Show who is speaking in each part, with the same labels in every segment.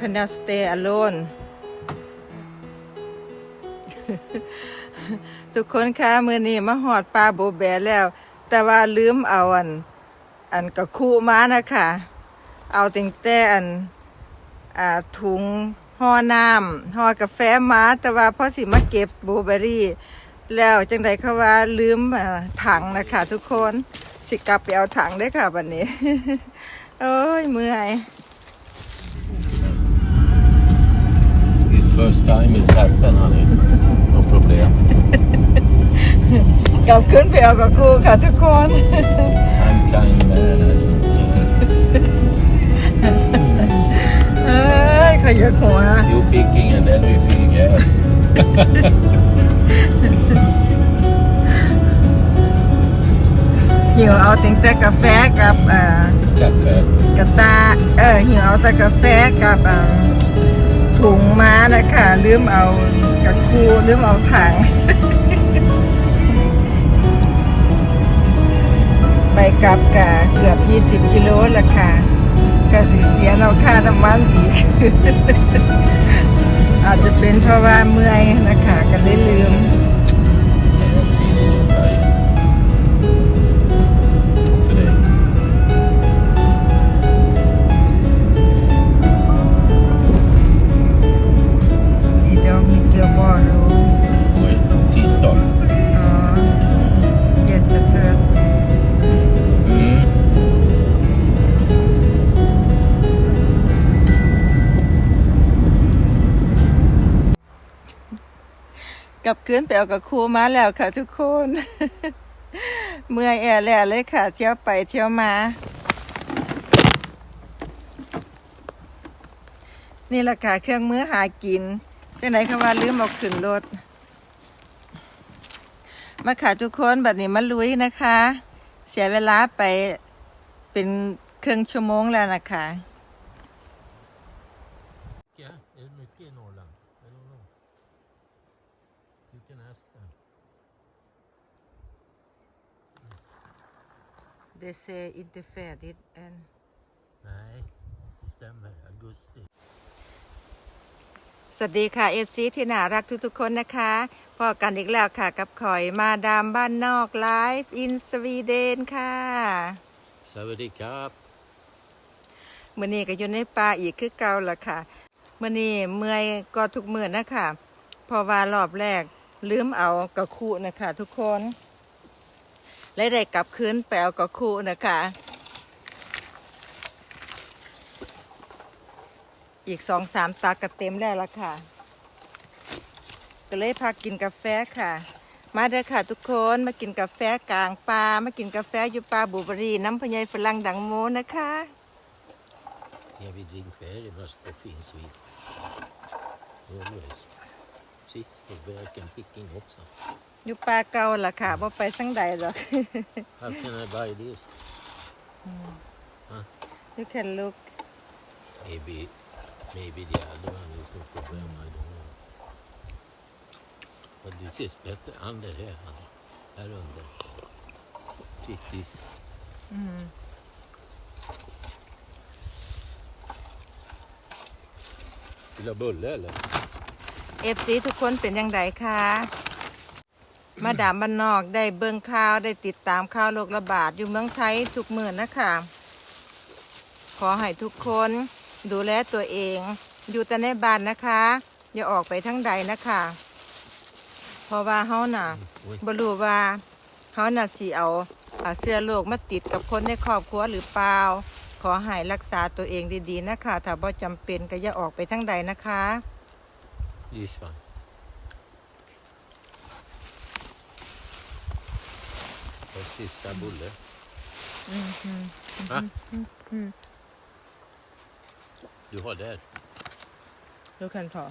Speaker 1: cannot stay alone ทุกคนคะมือนี้มาหอดปลาโบแบแล้ว แต่ว่าลืมเอาอัน อันกระคูมานะคะ เอาติงแต่อันอ่าถุงห่อน้ำห่อกาแฟมาแต่ว่าพ่อสิมาเก็บโบเบอรี่ แล้วจังใดเขาว่าลืมอ่าถังนะคะ ทุกคนสิกลับไปเอาถังได้ค่ะวันนี้ โอ้ยเมื่อย
Speaker 2: first time it's happened honey. No problem.
Speaker 1: กลับขึ้นไปเอากับครูค่ะทุกคน
Speaker 2: I'm kind man.
Speaker 1: เอ้ยขยักหัว
Speaker 2: You picking and then we fill gas.
Speaker 1: หิวเอาติงแต่กาแฟกับอ่า
Speaker 2: Kaffe.
Speaker 1: กระตาเออหิวเอาแต่กาแฟกับอ่า ถุงม้านะคะลืมเอากระคูลืมเอาถัง ไปกลับกะเกือบ 20 กิโลละค่ะก็สิเสียเราค่าน้ำมันอีก อาจจะเป็นเพราะว่าเมื่อยนะคะก็เลยลืม กับคืนไปเอากับครูมาแล้วค่ะทุกคน เมื่อยแอแหล่เลยค่ะ เที่ยวไปเที่ยวมา นี่แหละค่ะเครื่องมือหากินจังไหนคำว่าลืมเอาขึ้นรถ มาค่ะทุกคนบัดนี้มาลุยนะคะ เสียเวลาไปเป็นครึ่งชั่วโมงแล้วนะคะ
Speaker 2: Yeah, är det mycket i Norrland? I don't know. You can ask them.
Speaker 1: They say inte färdigt än
Speaker 2: Nej, det stämmer. Augusti.
Speaker 1: สวัสดีค่ะเอฟซีที่น่ารักทุกๆคนนะคะพอกันอีกแล้วค่ะกับข่อยมาดามบ้านนอกไลฟ์อินสวีเดนค่ะ
Speaker 2: Savadi kap.
Speaker 1: มื่อนี้ก็อยู่ในป่าอีกคือเก่าละค่ะมื่อนี้เมื่อยก็ทุกมื่อนะคะเพราะว่ารอบแรกลืมเอากระคูนะคะทุกคน และได้กลับคืนไปเอากระคูนะคะ อีกสองสามตากระเต็มแล้วละค่ะ ก็เลยพากินกาแฟค่ะ มาเด้อค่ะทุกคนมากินกาแฟกลางป่ามากินกาแฟอยู่ป่าบูเบรีน้ำพญายฝรั่งดังโมนะคะ
Speaker 2: Yeah, we drink very much coffee in Sweden. Always. See, it's where I can picking också.
Speaker 1: อยู่ป่าเก่าล่ะค่ะว่าไปทั้งใดหรอก
Speaker 2: How can I buy this?
Speaker 1: you can look
Speaker 2: Maybe, maybe the other one is no problem. I don't know. But this is better under here. honey. Här under. See this. Vill du ha bulle eller?
Speaker 1: เอฟซีทุกคนเป็นยังไงคะ มาดามบ้านนอกได้เบิ่งข่าวได้ติดตามข่าวโรคระบาดอยู่เมืองไทยทุกมื่นนะคะ ขอให้ทุกคนดูแลตัวเอง อยู่แต่ในบ้านนะคะ อย่าออกไปทั้งใดนะคะ เพราะว่าเฮาน่ะ
Speaker 2: Oj.
Speaker 1: บรู้ว่าเขาน่ะสิเอาอ่าเสื้อโรคมาติดกับคนในครอบครัวหรือเปล่า ขอให้รักษาตัวเองดีๆนะคะ ถ้าบ่จำเป็นก็อย่าออกไปทั้งใดนะคะ
Speaker 2: This one. Och sista bulle. Va? Du har där?
Speaker 1: ดูกันพอ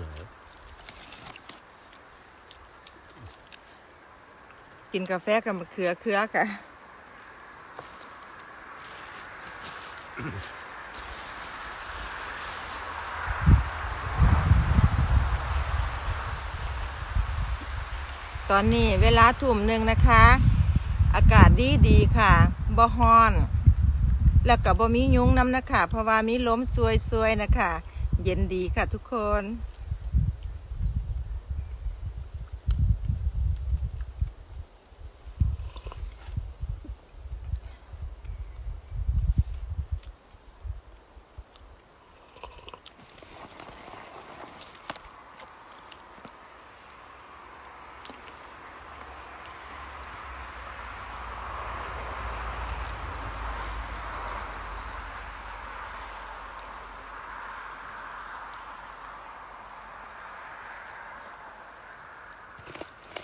Speaker 2: Nej.
Speaker 1: กินกาแฟกับมะเขือเขือค่ะ ตอนนี้เวลาทุ่มหนึ่งนะคะ อากาศดีดีค่ะบ่ฮ้อน แล้วก็บ่มียุ้งน้ำนะคะ เพราะว่ามีลมซวยๆนะคะ เย็นดีค่ะทุกคน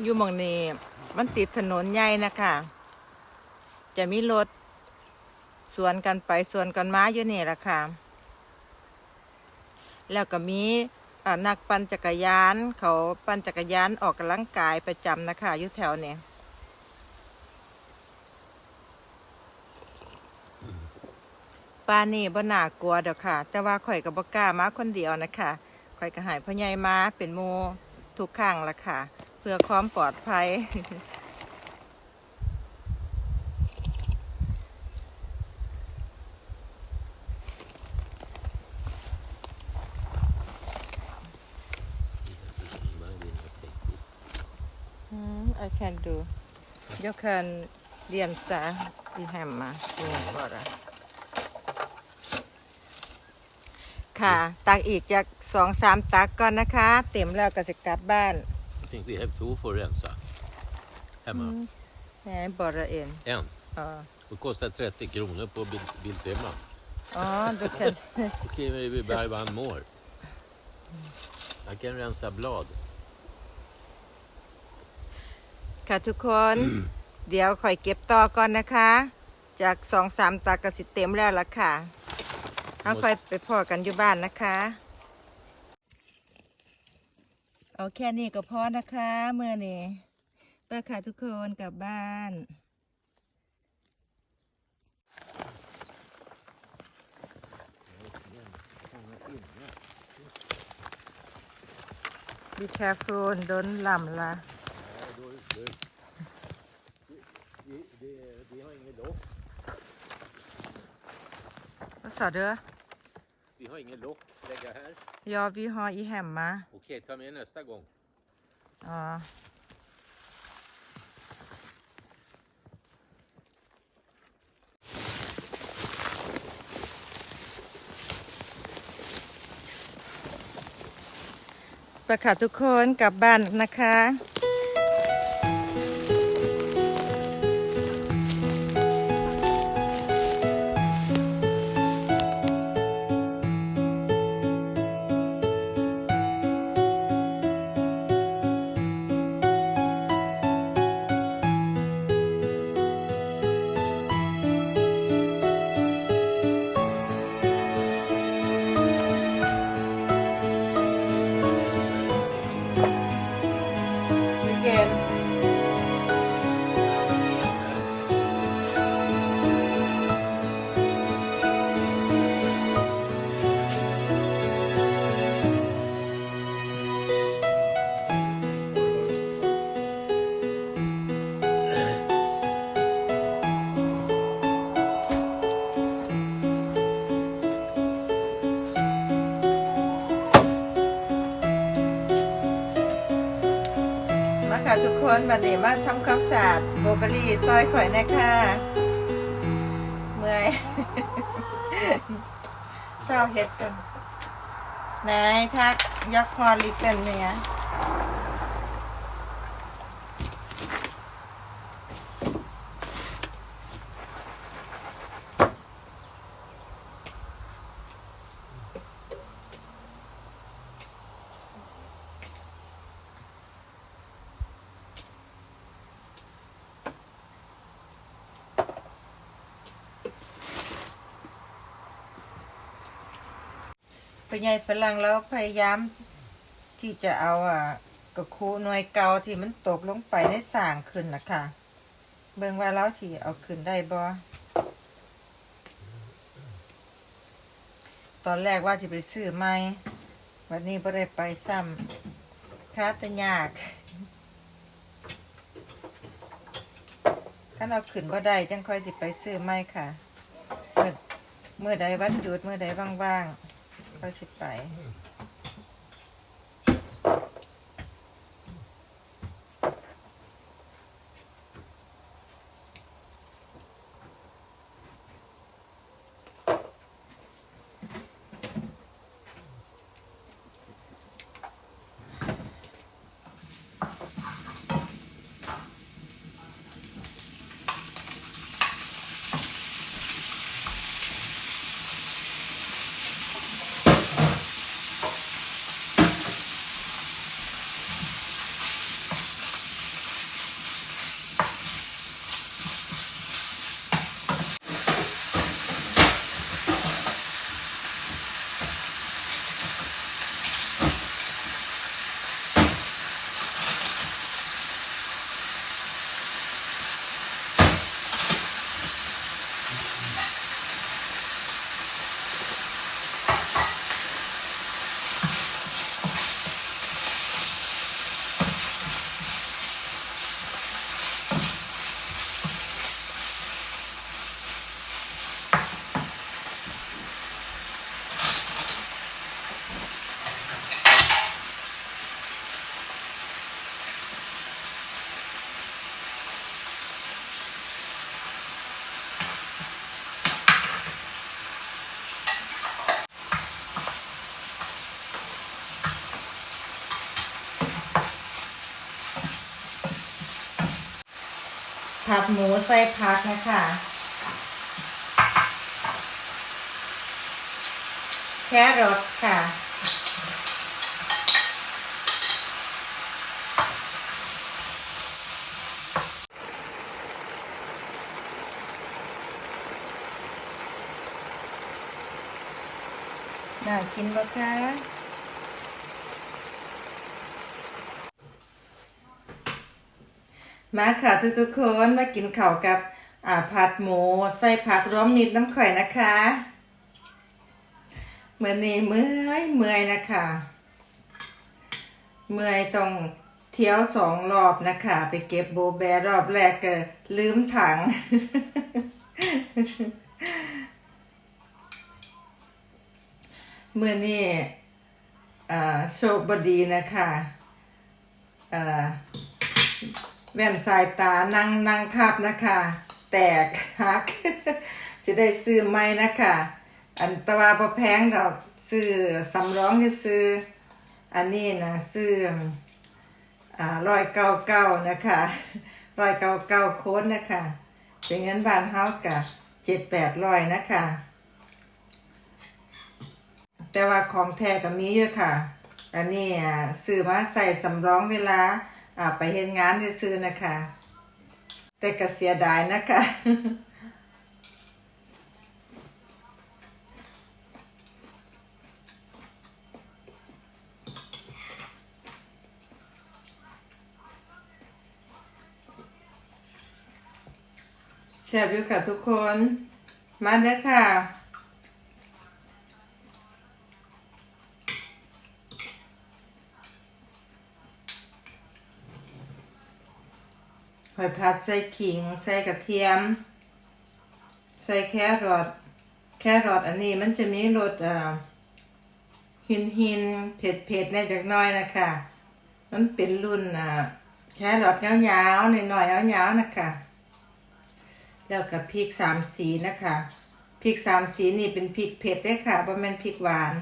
Speaker 1: อยู่หมองนี้มันติดถนนใหญ่นะคะ จะมีรถสวนกันไปสวนกันมาอยู่นี่ละค่ะ แล้วก็มีนักปั่นจักรยาน เขาปั่นจักรยานออกกำลังกายประจำนะคะอยู่แถวนี้ป้านี่บ่น่ากลัวดอกค่ะ แต่ว่าข่อยกับบ่กล้ามาคนเดียวนะคะข่อยก็หายพ่อใหญ่มาเป็นโมทุกครั้งละค่ะ พื่อความปลอดภัย Mm, I can do. Jag kan rensa i hemma. Mm, bara. ค่ะ ตักอีกจากสองสามตักก่อนนะคะ เต็มแล้วก็จะกลับบ้าน
Speaker 2: think we have two for rensa. Hemma.
Speaker 1: แหม bara en.
Speaker 2: En.
Speaker 1: อ๋อ
Speaker 2: Det kostar 30 kronor på Bil- Biltema.
Speaker 1: อ๋อ du kan...
Speaker 2: Så skriver vi buy one more. Jag kan rensa blad.
Speaker 1: ค่ะทุกคน เดี๋ยวคอยเก็บต่อก่อนนะคะ จากสองสามตักก็สิเต็มแล้วล่ะค่ะเอาคอยไปพอกันอยู่บ้านนะคะ เอาแค่นี้ก็พอนะคะเมื่อนี้ไปค่ะทุกคนกลับบ้าน Be careful don't ลำละ
Speaker 2: Vi, vi, vi har inget lock.
Speaker 1: Vad sa du?
Speaker 2: Vi har inget lock. Lägga här.
Speaker 1: Ja, vi har i hemma.
Speaker 2: Okej, ta med nästa gång.
Speaker 1: Ja. ไปค่ะทุกคนกลับบ้านนะคะ บัดนี้มาทำความสะอาดโบเบอรี่ซอยข่อยนะคะเมื่อยเฝ้าเฮ็ดกัน นายทักยักษ์ฮอลิเตันเนี่ย พญายฝรั่งแล้วพยายามที่จะเอาอะกระคูหน่วยเก่าที่มันตกลงไปในสางขึ้นนะคะเบิ่งว่าเราสิเอาขึ้นได้บ่ตอนแรกว่าจะไปซื้อใหม่วันนี้บ่ได้ไปซ้ำค้าตะยากถ้าเราขึ้นบ่ได้จังค่อยสิไปซื้อไม่ค่ะเมื่อเมื่อใดวันหยุดเมื่อใดว่างๆ อยสิไป ผัดหมูใส่ผักนะคะแครอทค่ะน่ากินปะคะ มาค่ะทุกๆคนมากินข้าวกับอ่าผัดหมูใส่ผักร้อมนิดน้ำข่อยนะคะเมื่อนี้เมื่อยเมื่อยนะคะ เมื่อยต้องเที่ยวสองรอบนะคะ ไปเก็บโบแบรอบแรกก็ลืมถัง เมื่อนี้อ่าโชคบดีนะคะอ่า แว่นสายตานั่งนั่งทับนะคะ แตกหัก จะได้ซื้อไหมนะคะ อันตวาพอแพงดอกซื้อสำรองให้ซื้อ อันนี้นะซื้ออ่าร้อยเก้าเก้านะคะร้อยเก้าเก้าโค้ดนะคะเป็นเงินบานเฮากะเจ็ดแปดร้อยนะคะ แต่ว่าของแท้ก็มีเยอะค่ะ อันนี้ซื้อมาใส่สำรองเวลา อ่าไปเห็นงานซื้อนะคะ แต่ก็เสียดายนะคะแซ่บอยู่ค่ะทุกคน มาเด้อค่ะ หอยผัดใส่ขิง ใส่กระเทียม ใส่แครอทแครอทอันนี้มันจะมีรสอ่าหินหินเผ็ดเผ็ดแน่จากหน้อยนะคะมันเป็นรุ่นอ่าแครอทยาวๆหน่อยๆยาวๆนะคะแล้วกับพริกสามสีนะคะพริกสามสีนี่เป็นพริกเผ็ดเด้ค่ะเพราะมันพริกหวาน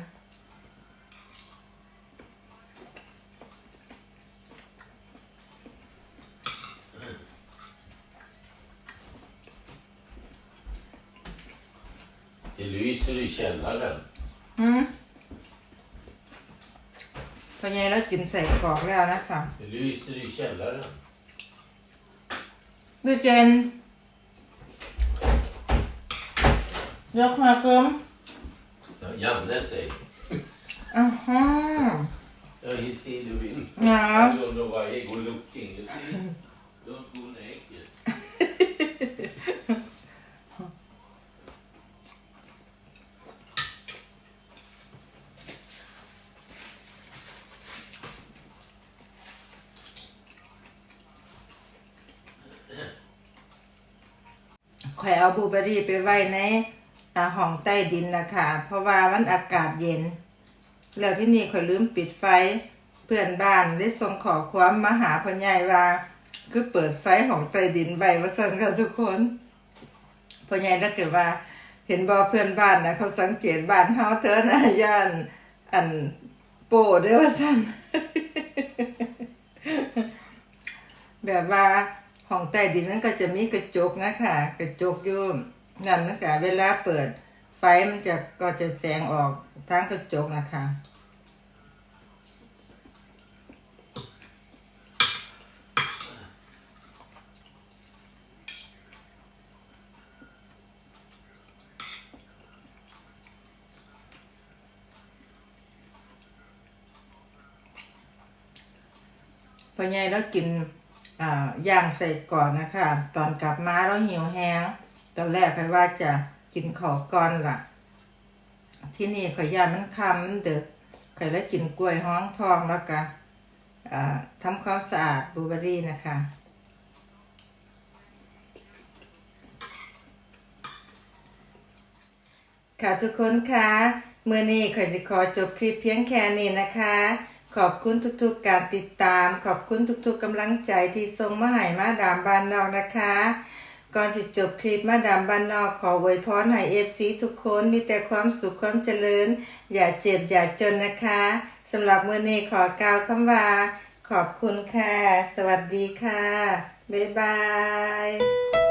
Speaker 2: ซื้อเช่
Speaker 1: น
Speaker 2: แล้วเนี่ย
Speaker 1: อืมพอไงแล้วกินใส่กรอกแล้วนะคะ
Speaker 2: ลื้อซื้อเช่นแล้วเนี่ย
Speaker 1: ดูเจนยกมาเกิม
Speaker 2: ยังได้ใส่
Speaker 1: อ่าฮะ
Speaker 2: Oh, you see the wind.
Speaker 1: Yeah.
Speaker 2: I don't know why he go looking, you see. Don't go naked.
Speaker 1: อ ข่อย เอาบลูเบอรี่ไปไว้ในห้องใต้ดินนะคะเพราะว่ามันอากาศเย็น แล้วที่นี่ข่อยลืมปิดไฟ เพื่อนบ้านได้ส่งขอความมาหาพ่อใหญ่ว่า คือเปิดไฟของใต้ดินไว้ว่าสั่นค่ะทุกคนพ่อใหญ่ถ้าเกิดว่า เห็นบ่เพื่อนบ้านนะเขาสังเกตบ้านเฮาเธอนะย่านอันโปด้อว่าสั่นแบบว่า ห้องใต้ดินนั้นก็จะมีกระจกนะคะกระจกอยู่นั่นนะคะเวลาเปิด ไฟมันจะก็จะแสงออกทางกระจกนะคะพอใหญ่เรากิน ย่างใส่ก่อนนะคะ ตอนกลับมาเราหิวแห้งตอนแรกใครว่าจะกินขอก่อนล่ะ ที่นี่ขอยยามันคำมันเดึกใครแล้วกินกล้วยห้องทองแล้วก็ทำความสะอาดบูเบอรี่นะคะค่ะทุกคนคะเมื่อนี้ข่อยสิขอจบคลิปเพียงแค่นี้นะคะ ขอบคุณทุกๆการติดตาม ขอบคุณทุกๆกำลังใจที่ส่งมาให้มาดามบานนอกนะคะ ก่อนสิจบคลิปมาดามบานนอกขออวยพรให้เอฟซีทุกคนมีแต่ความสุขความเจริญ อย่าเจ็บอย่าจนนะคะสำหรับมื่อนี้ขอกล่าวคำว่าขอบคุณค่ะ สวัสดีค่ะ บ๊ายบาย